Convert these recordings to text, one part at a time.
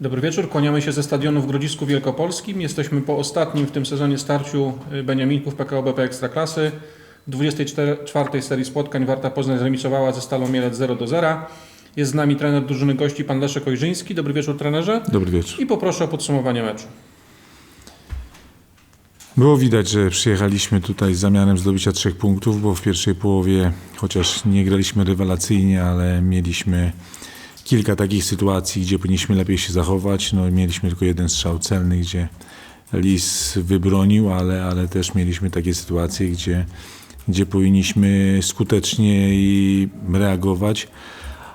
Dobry wieczór, kłaniamy się ze stadionu w Grodzisku Wielkopolskim. Jesteśmy po ostatnim w tym sezonie starciu y, Beniaminków PKO BP Ekstraklasy. W 24 serii spotkań Warta Poznań zremisowała ze Stalą Mielec 0 do 0. Jest z nami trener drużyny gości, pan Leszek Ojrzyński. Dobry wieczór trenerze. Dobry wieczór. I poproszę o podsumowanie meczu. Było widać, że przyjechaliśmy tutaj z zamiarem zdobycia trzech punktów, bo w pierwszej połowie, chociaż nie graliśmy rewelacyjnie, ale mieliśmy kilka takich sytuacji, gdzie powinniśmy lepiej się zachować. No, mieliśmy tylko jeden strzał celny, gdzie Lis wybronił, ale, ale też mieliśmy takie sytuacje, gdzie, gdzie powinniśmy skutecznie reagować.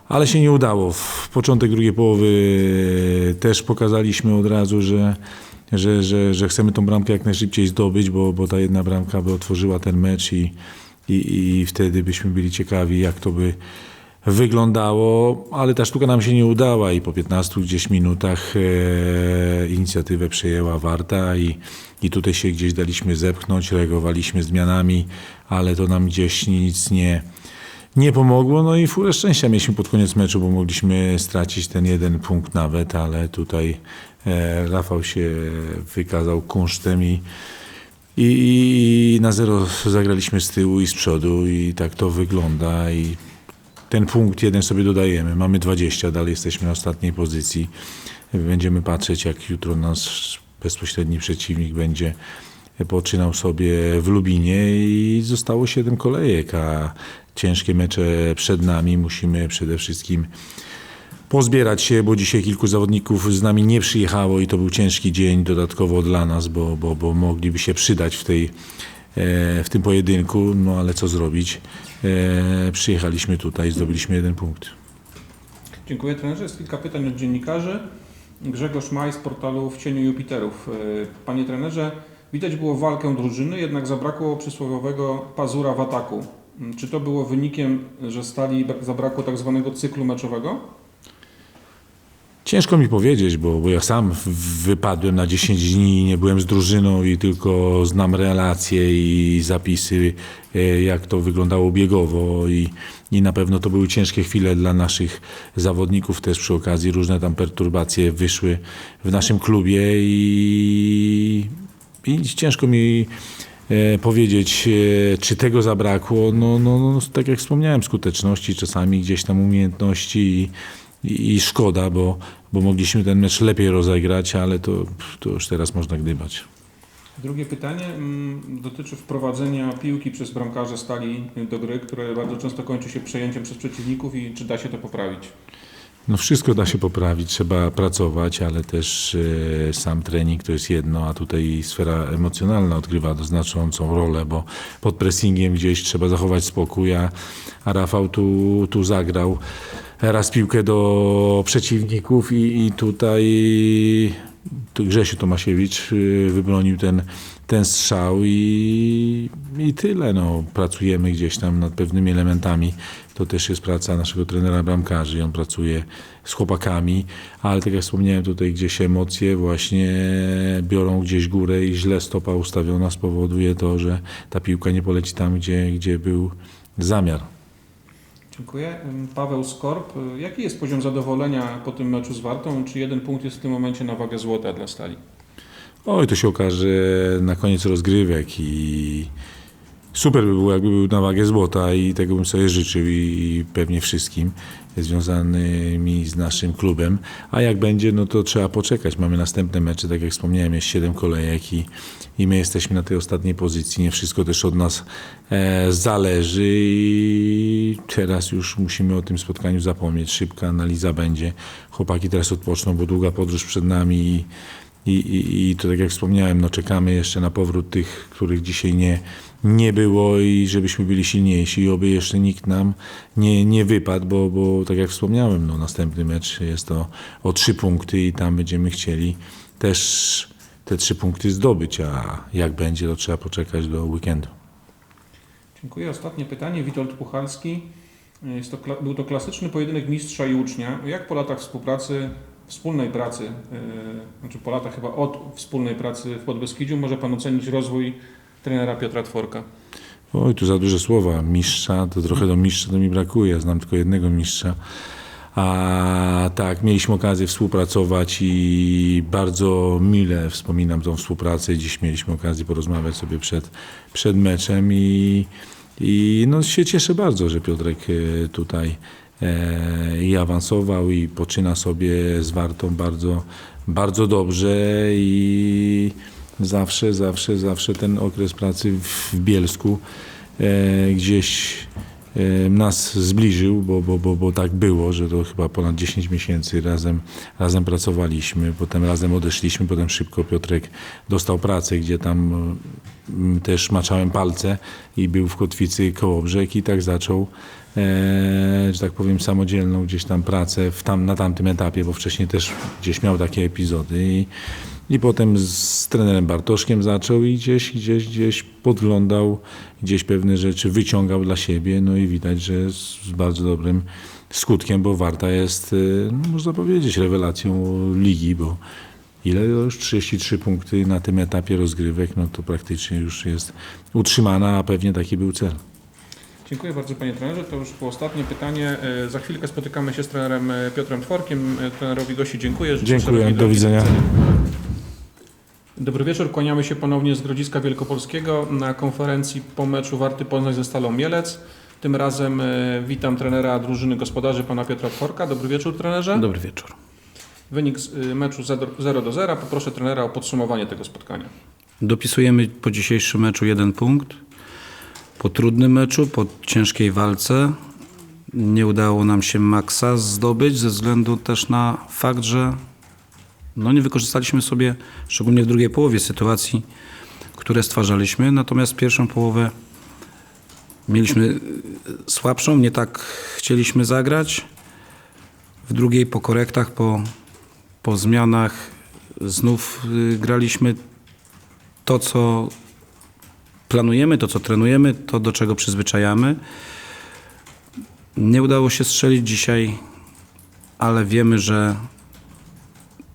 Ale się nie udało. W początek drugiej połowy też pokazaliśmy od razu, że, że, że, że chcemy tą bramkę jak najszybciej zdobyć, bo, bo ta jedna bramka by otworzyła ten mecz i, i, i wtedy byśmy byli ciekawi, jak to by wyglądało, ale ta sztuka nam się nie udała i po 15 gdzieś minutach e, inicjatywę przejęła Warta i, i tutaj się gdzieś daliśmy zepchnąć, reagowaliśmy zmianami, ale to nam gdzieś nic nie, nie pomogło. No i furę szczęścia mieliśmy pod koniec meczu, bo mogliśmy stracić ten jeden punkt nawet, ale tutaj e, Rafał się wykazał kunsztem i, i, i na zero zagraliśmy z tyłu i z przodu i tak to wygląda i ten punkt jeden sobie dodajemy. Mamy 20, dalej jesteśmy na ostatniej pozycji. Będziemy patrzeć, jak jutro nasz bezpośredni przeciwnik będzie poczynał sobie w Lubinie i zostało 7 kolejek, a ciężkie mecze przed nami. Musimy przede wszystkim pozbierać się, bo dzisiaj kilku zawodników z nami nie przyjechało i to był ciężki dzień dodatkowo dla nas, bo, bo, bo mogliby się przydać w, tej, w tym pojedynku, no ale co zrobić. E, Przyjechaliśmy tutaj, zdobyliśmy jeden punkt. Dziękuję trenerze. Jest kilka pytań od dziennikarzy. Grzegorz Maj z portalu W cieniu Jupiterów. Y, Panie trenerze, widać było walkę drużyny, jednak zabrakło przysłowiowego pazura w ataku. Mm, Czy to było wynikiem, że stali zabrakło tak zwanego cyklu meczowego? Ciężko mi powiedzieć, bo, bo ja sam wypadłem na 10 dni, nie byłem z drużyną i tylko znam relacje i zapisy, e, jak to wyglądało biegowo i, i na pewno to były ciężkie chwile dla naszych zawodników też przy okazji. Różne tam perturbacje wyszły w naszym klubie i, i ciężko mi e, powiedzieć, e, czy tego zabrakło. No, no, no, tak jak wspomniałem, skuteczności, czasami gdzieś tam umiejętności i, i, i szkoda, bo, bo mogliśmy ten mecz lepiej rozegrać, ale to, to już teraz można gdybać. Drugie pytanie mm, dotyczy wprowadzenia piłki przez bramkarze stali do gry, które bardzo często kończy się przejęciem przez przeciwników i czy da się to poprawić? No wszystko da się poprawić, trzeba pracować, ale też e, sam trening to jest jedno, a tutaj sfera emocjonalna odgrywa znaczącą rolę, bo pod pressingiem gdzieś trzeba zachować spokój, a, a Rafał tu, tu zagrał raz piłkę do przeciwników i, i tutaj tu Grzesiu Tomasiewicz y, wybronił ten, ten strzał i, i tyle. No, pracujemy gdzieś tam nad pewnymi elementami. To też jest praca naszego trenera bramkarzy. On pracuje z chłopakami, ale tak jak wspomniałem, tutaj gdzieś emocje właśnie biorą gdzieś górę i źle stopa ustawiona spowoduje to, że ta piłka nie poleci tam, gdzie, gdzie był zamiar. Dziękuję. Paweł Skorp, y, jaki jest poziom zadowolenia po tym meczu z Wartą? Czy jeden punkt jest w tym momencie na wagę złota dla Stali? Oj, to się okaże na koniec rozgrywek i super by było, jakby był na wagę złota i tego bym sobie życzył i pewnie wszystkim związanymi z naszym klubem. A jak będzie, no to trzeba poczekać. Mamy następne mecze, tak jak wspomniałem, jest 7 kolejek i, i my jesteśmy na tej ostatniej pozycji. Nie wszystko też od nas e, zależy i teraz już musimy o tym spotkaniu zapomnieć. Szybka analiza będzie. Chłopaki teraz odpoczną, bo długa podróż przed nami i i, i, I to tak jak wspomniałem, no czekamy jeszcze na powrót tych, których dzisiaj nie, nie było i żebyśmy byli silniejsi i oby jeszcze nikt nam nie, nie wypadł, bo, bo tak jak wspomniałem, no następny mecz jest to o trzy punkty i tam będziemy chcieli też te trzy punkty zdobyć, a jak będzie, to trzeba poczekać do weekendu. Dziękuję. Ostatnie pytanie. Witold Puchalski. To, był to klasyczny pojedynek mistrza i ucznia. Jak po latach współpracy, wspólnej pracy, yy, znaczy po latach chyba od wspólnej pracy w Podbeskidziu, może Pan ocenić rozwój trenera Piotra Tworka? Oj, tu za duże słowa. Mistrza, to trochę do mistrza to mi brakuje. Znam tylko jednego mistrza. A tak, mieliśmy okazję współpracować i bardzo mile wspominam tą współpracę. Dziś mieliśmy okazję porozmawiać sobie przed, przed meczem i, i no się cieszę bardzo, że Piotrek e, tutaj e, i awansował i poczyna sobie z Wartą bardzo, bardzo dobrze i zawsze, zawsze, zawsze ten okres pracy w Bielsku e, gdzieś e, nas zbliżył, bo, bo, bo, bo tak było, że to chyba ponad 10 miesięcy razem, razem pracowaliśmy, potem razem odeszliśmy, potem szybko Piotrek dostał pracę, gdzie tam mm, też maczałem palce i był w kotwicy Kołobrzeg i tak zaczął e, że tak powiem, samodzielną gdzieś tam pracę w tam, na tamtym etapie, bo wcześniej też gdzieś miał takie epizody i, i potem z trenerem Bartoszkiem zaczął i gdzieś, gdzieś, gdzieś podglądał, gdzieś pewne rzeczy wyciągał dla siebie, no i widać, że z, bardzo dobrym skutkiem, bo Warta jest, y, no, można powiedzieć, rewelacją ligi, bo ile już 33 punkty na tym etapie rozgrywek, no to praktycznie już jest utrzymana, a pewnie taki był cel. Dziękuję bardzo panie trenerze. To już było ostatnie pytanie. E, Za chwilkę spotykamy się z trenerem e, Piotrem Tworkiem. E, Trenerowi Gosi dziękuję. Życzę Dziękuję, do drogi. widzenia. Dobry wieczór, kłaniamy się ponownie z Grodziska Wielkopolskiego na konferencji po meczu Warty Poznań ze Stalą Mielec. Tym razem witam trenera drużyny gospodarzy, pana Piotra Tworka. Dobry wieczór trenerze. Dobry wieczór. Wynik z meczu 0 do 0. Poproszę trenera o podsumowanie tego spotkania. Dopisujemy po dzisiejszym meczu jeden punkt. Po trudnym meczu, po ciężkiej walce nie udało nam się maksa zdobyć ze względu też na fakt, że no nie wykorzystaliśmy sobie, szczególnie w drugiej połowie, sytuacji, które stwarzaliśmy. Natomiast pierwszą połowę mieliśmy y, słabszą, nie tak chcieliśmy zagrać. W drugiej po korektach, po, po zmianach znów y, graliśmy to, co planujemy, to, co trenujemy, to, do czego przyzwyczajamy. Nie udało się strzelić dzisiaj, ale wiemy, że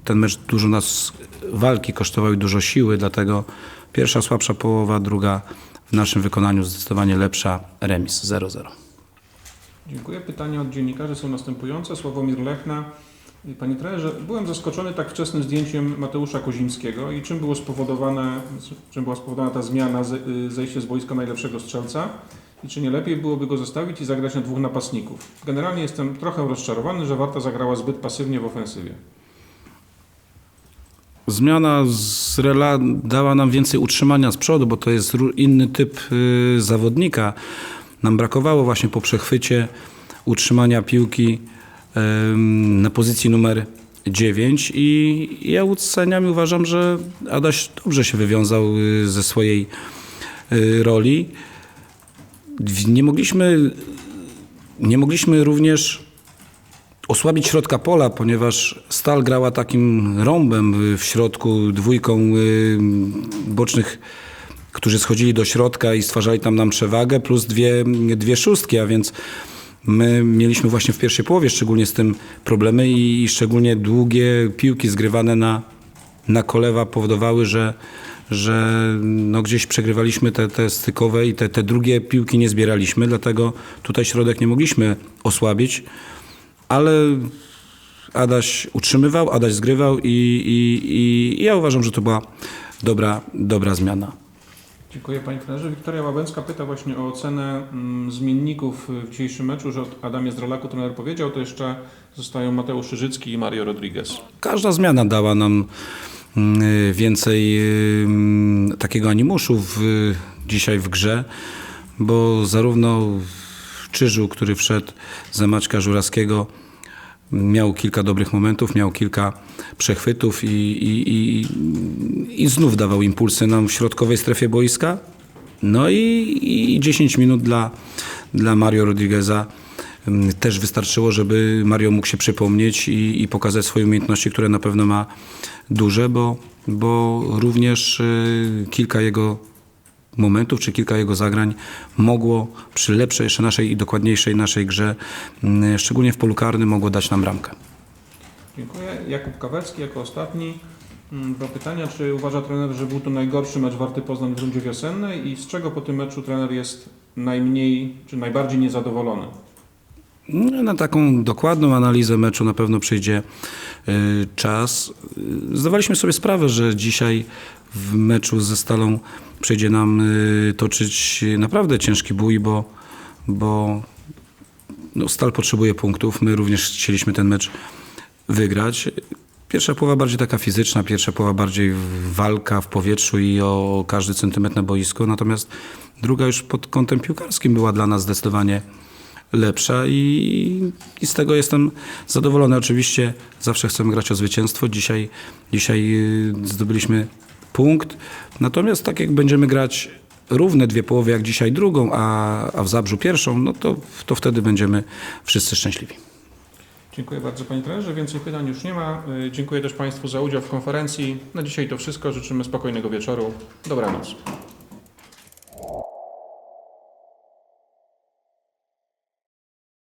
ten mecz dużo nas walki kosztował i dużo siły, dlatego pierwsza słabsza połowa, druga w naszym wykonaniu zdecydowanie lepsza, remis 0-0. Dziękuję. Pytania od dziennikarzy są następujące. Sławomir Lechna. Panie trenerze, byłem zaskoczony tak wczesnym zdjęciem Mateusza Kozimskiego i czym, było spowodowane, czym była spowodowana ta zmiana, y, zejście z boiska najlepszego strzelca i czy nie lepiej byłoby go zostawić i zagrać na dwóch napastników. Generalnie jestem trochę rozczarowany, że Warta zagrała zbyt pasywnie w ofensywie. Zmiana z Rela dała nam więcej utrzymania z przodu, bo to jest inny typ y, zawodnika. Nam brakowało właśnie po przechwycie utrzymania piłki na pozycji numer 9 i ja oceniam i uważam, że Adaś dobrze się wywiązał y, ze swojej y, roli. Nie mogliśmy, nie mogliśmy również osłabić środka pola, ponieważ Stal grała takim rąbem w środku, dwójką y, bocznych, którzy schodzili do środka i stwarzali tam nam przewagę, plus dwie, dwie szóstki, a więc my mieliśmy właśnie w pierwszej połowie szczególnie z tym problemy i, i szczególnie długie piłki zgrywane na, na kolewa powodowały, że, że no gdzieś przegrywaliśmy te, te stykowe i te, te drugie piłki nie zbieraliśmy, dlatego tutaj środek nie mogliśmy osłabić ale Adaś utrzymywał, Adaś zgrywał i, i, i, ja uważam, że to była dobra, dobra zmiana. Dziękuję Panie trenerze. Wiktoria Łabęcka pyta właśnie o ocenę mm, zmienników w dzisiejszym meczu, że od Adamie Zdralaku trener powiedział, to jeszcze zostają Mateusz Szyżycki i Mario Rodriguez. Każda zmiana dała nam mm, więcej mm, takiego animuszu w, dzisiaj w grze, bo zarówno Czyżu, który wszedł za Maćka Żurawskiego, miał kilka dobrych momentów, miał kilka przechwytów i, i, i, i znów dawał impulsy nam w środkowej strefie boiska. No i, i 10 minut dla, dla Mario Rodrigueza mm, też wystarczyło, żeby Mario mógł się przypomnieć i, i pokazać swoje umiejętności, które na pewno ma duże, bo, bo również y, kilka jego momentów, czy kilka jego zagrań mogło przy lepszej, jeszcze naszej i dokładniejszej naszej grze, mm, szczególnie w polu karnym, mogło dać nam bramkę. Dziękuję. Jakub Kawecki jako ostatni. Mm, Dwa pytania. Czy uważa trener, że był to najgorszy mecz Warty Poznań w rundzie wiosennej i z czego po tym meczu trener jest najmniej czy najbardziej niezadowolony? No, Na taką dokładną analizę meczu na pewno przyjdzie y, czas. Y, Zdawaliśmy sobie sprawę, że dzisiaj w meczu ze Stalą przyjdzie nam y, toczyć naprawdę ciężki bój, bo, bo no, Stal potrzebuje punktów. My również chcieliśmy ten mecz wygrać. Pierwsza połowa bardziej taka fizyczna, pierwsza połowa bardziej walka w powietrzu i o każdy centymetr na boisku, natomiast druga już pod kątem piłkarskim była dla nas zdecydowanie lepsza i, i z tego jestem zadowolony. Oczywiście zawsze chcemy grać o zwycięstwo. Dzisiaj, dzisiaj y, zdobyliśmy punkt, natomiast tak jak będziemy grać równe dwie połowy jak dzisiaj drugą, a, a w Zabrzu pierwszą, no to, to wtedy będziemy wszyscy szczęśliwi. Dziękuję bardzo Panie Trenerze. Więcej pytań już nie ma. Y, Dziękuję też Państwu za udział w konferencji. Na dzisiaj to wszystko. Życzymy spokojnego wieczoru. Dobranoc.